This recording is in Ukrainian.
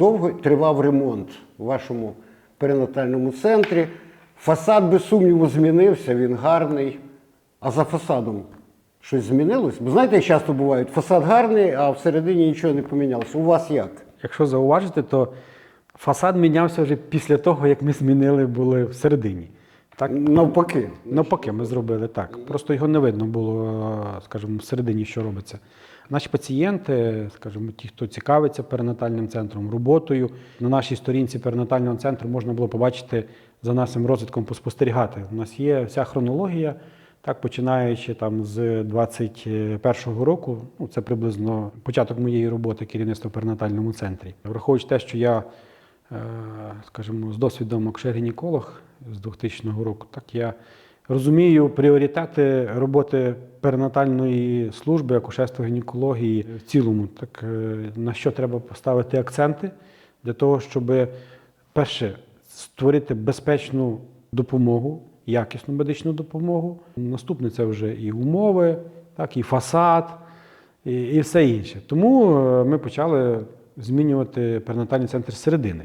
довго тривав ремонт у вашому перинатальному центрі. Фасад, без сумніву, змінився, він гарний. А за фасадом щось змінилось? Бо знаєте, як часто бувають, фасад гарний, а всередині нічого не помінялося. У вас як? Якщо зауважити, то фасад мінявся вже після того, як ми змінили були всередині. Так? Навпаки. Навпаки, ми зробили так. Просто його не видно було, скажімо, всередині, що робиться. Наші пацієнти, скажімо, ті, хто цікавиться перинатальним центром, роботою, на нашій сторінці перинатального центру можна було побачити за нашим розвитком поспостерігати. У нас є вся хронологія, так починаючи там з 21-го року, ну це приблизно початок моєї роботи керівництва в перинатальному центрі. Враховуючи те, що я е, скажімо, з досвідом акушер-гінеколог з 2000 року, так я розумію пріоритети роботи перинатальної служби, акушерства гінекології в цілому, так е, на що треба поставити акценти для того, щоб перше створити безпечну допомогу, якісну медичну допомогу. Наступне це вже і умови, так, і фасад, і, і все інше. Тому е, ми почали змінювати перинатальний центр середини.